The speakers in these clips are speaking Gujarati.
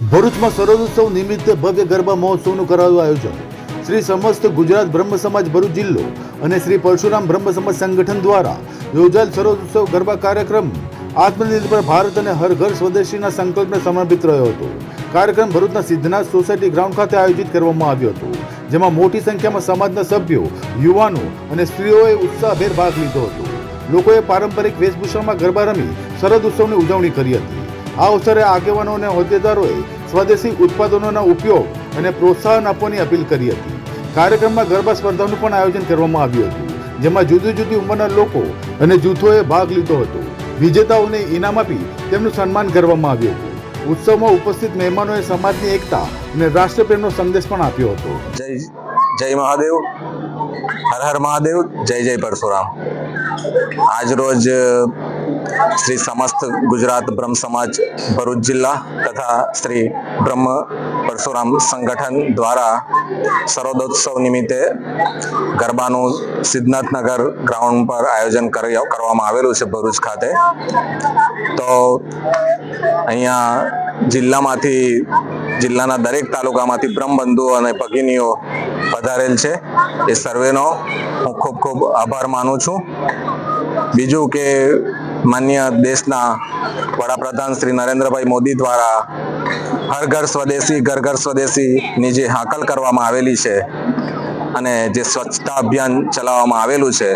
ભરૂચમાં સરોદોત્સવ નિમિત્તે ભવ્ય ગરબા મહોત્સવનું કરાયું આયોજન. શ્રી સમસ્ત ગુજરાત બ્રહ્મ સમાજ ભરૂચ જિલ્લો અને શ્રી પરશુરામ બ્રહ્મ સમાજ સંગઠન દ્વારા યોજાયેલ સરોદોત્સવ ગરબા કાર્યક્રમ આત્મનિર્ભર ભારત અને હર ઘર સ્વદેશીના સંકલ્પને સમર્પિત રહ્યો હતો. કાર્યક્રમ ભરૂચના સિદ્ધનાથ સોસાયટી ગ્રાઉન્ડ ખાતે આયોજિત કરવામાં આવ્યો હતો, જેમાં મોટી સંખ્યામાં સમાજના સભ્યો, યુવાનો અને સ્ત્રીઓએ ઉત્સાહભેર ભાગ લીધો હતો. લોકોએ પારંપરિક વેશભૂષામાં ગરબા રમી શરદ ઉત્સવની ઉજવણી કરી હતી. આ અવસરે આગેવાનો અને હોદ્દેદારોએ સ્વદેશી ઉત્પાદનોના ઉપયોગ અને પ્રોત્સાહન આપવાની અપીલ કરી હતી. કાર્યક્રમમાં ગરબા સ્પર્ધાનું પણ આયોજન કરવામાં આવ્યું હતું, જેમાં જુદી જુદી ઉંમરના લોકો અને જૂથોએ ભાગ લીધો હતો. વિજેતાઓને ઇનામ આપી તેમનું સન્માન કરવામાં આવ્યું હતું. ઉત્સવમાં ઉપસ્થિત મહેમાનોએ સમાજની એકતા અને રાષ્ટ્રપ્રેમનો સંદેશ પણ આપ્યો હતો. જય જય મહાદેવ. હર હર મહાદેવ. જય જય પરશુરામ. આજ રોજ શ્રી સમસ્ત ગુજરાત બ્રહ્મ સમાજ ભરૂચ જિલ્લા તથા શ્રી બ્રહ્મ પરશુરામ સંગઠન દ્વારા સરોદોત્સવ નિમિત્તે ગરબાનું સિદ્ધનાથનગર ગ્રાઉન્ડ પર આયોજન કરી, કરવામાં આવેલું છે ભરૂચ ખાતે. તો અહીંયા જિલ્લામાંથી જિલ્લાના દરેક તાલુકામાંથી બ્રહ્મબંધુઓ અને ભગીનીઓ પધારેલ છે. એ સર્વેનો હું ખૂબ ખૂબ આભાર માનું છું. બીજું કે માન્ય દેશના વડાપ્રધાન શ્રી નરેન્દ્રભાઈ મોદી દ્વારા હર ઘર સ્વદેશી, ઘર ઘર સ્વદેશીની જે હાકલ કરવામાં આવેલી છે અને જે સ્વચ્છતા અભિયાન ચલાવવામાં આવેલું છે,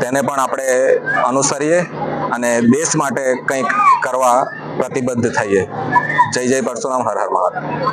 તેને પણ આપણે અનુસરીએ અને દેશ માટે કંઈક કરવા પ્રતિબદ્ધ થઈએ. જય જય પરશુરામ હર હર મહાદેવ.